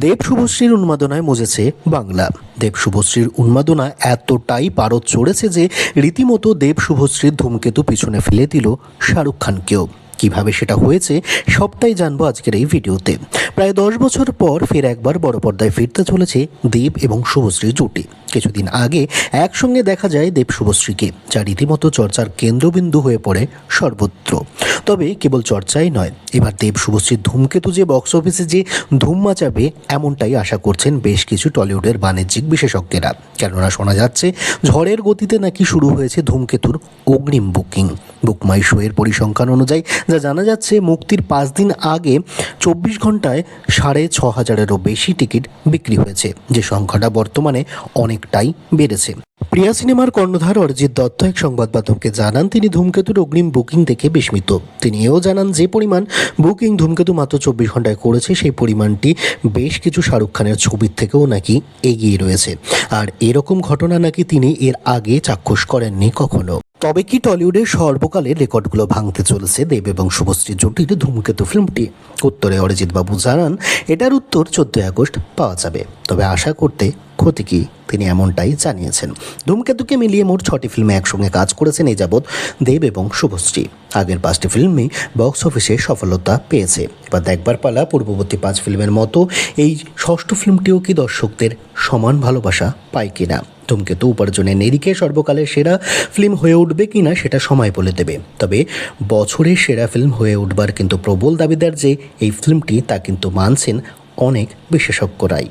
দেব শুভশ্রীর উন্মাদনায় মজেছে বাংলা। দেব শুভশ্রীর উন্মাদনা এতটাই পারদ চড়েছে যে রীতিমতো দেব শুভশ্রীর ধূমকেতু পিছনে ফেলে দিল শাহরুখ খানকেও। কীভাবে সেটা হয়েছে সবটাই জানব আজকের এই ভিডিওতে। প্রায় দশ বছর পর ফের একবার বড় পর্দায় ফিরতে চলেছে দেব এবং শুভশ্রী জুটি। কিছুদিন আগে একসঙ্গে দেখা যায় দেব শুভশ্রীকে যা রীতিমতো চর্চার কেন্দ্রবিন্দু হয়ে পড়ে সর্বত্র। তবে কেবল চর্চাই নয়। এবার দেব শুভশ্রীর ধূমকেতু যে বক্স অফিসে যে ধুম মাচাবে, এমনটাই আশা করছেন বেশ কিছু টলিউডের বাণিজ্যিক বিশেষজ্ঞরা। কেননা শোনা যাচ্ছে, ঝড়ের গতিতে নাকি শুরু হয়েছে ধূমকেতুর অগ্রিম বুকিং বুকমাই শো এর পরিসংখ্যান অনুযায়ী, যা জানা যাচ্ছে, মুক্তির পাঁচ দিন আগে চব্বিশ ঘন্টায় সাড়ে ছ হাজারেরও বেশি টিকিট বিক্রি হয়েছে। যে সংখ্যাটা বর্তমানে অনেকটাই বেড়েছে। প্রিয়া সিনেমার কর্ণধার অরিজিৎ দত্ত এক সংবাদ মাধ্যমকে জানান, তিনি ধূমকেতুর অগ্রিম বুকিং দেখে বিস্মিত। তিনি এও জানান যে পরিমাণ বুকিং ধূমকেতু মাত্র চব্বিশ ঘন্টায় করেছে, সেই পরিমাণটি বেশ কিছু শাহরুখ খানের ছবির থেকেও নাকি এগিয়ে রয়েছে। আর এরকম ঘটনা নাকি তিনি এর আগে চাক্ষুষ করেননি কখনো। তবে কি টলিউডের সর্বকালের রেকর্ডগুলো ভাঙতে চলেছে দেব এবং শুভশ্রী জুটির ধূমকেতু ফিল্মটি? উত্তরে অরিজিৎ বাবু জানান, এটার উত্তর চোদ্দই আগস্ট পাওয়া যাবে। তবে আশা করতে ক্ষতি কি? তিনি এমনটাই জানিয়েছেন। ধূমকেতুকে মিলিয়ে মোট ছটি ফিল্মে একসঙ্গে কাজ করেছেন এই যাবৎ দেব এবং শুভশ্রী। আগের পাঁচটি ফিল্মই বক্স অফিসে সফলতা পেয়েছে। এবার দেখবার পালা পূর্ববর্তী পাঁচ ফিল্মের মতো, এই ষষ্ঠ ফিল্মটিও কি দর্শকদের সমান ভালোবাসা পায় কিনা? ধূমকেতু উপার্জনের নিরিখে সর্বকালের সেরা ফিল্ম হয়ে উঠবে কিনা সেটা সময় বলে দেবে। তবে বছরের সেরা ফিল্ম হয়ে উঠবার কিন্তু প্রবল দাবিদার যে এই ফিল্মটি তা কিন্তু মানছেন অনেক বিশেষজ্ঞরাই।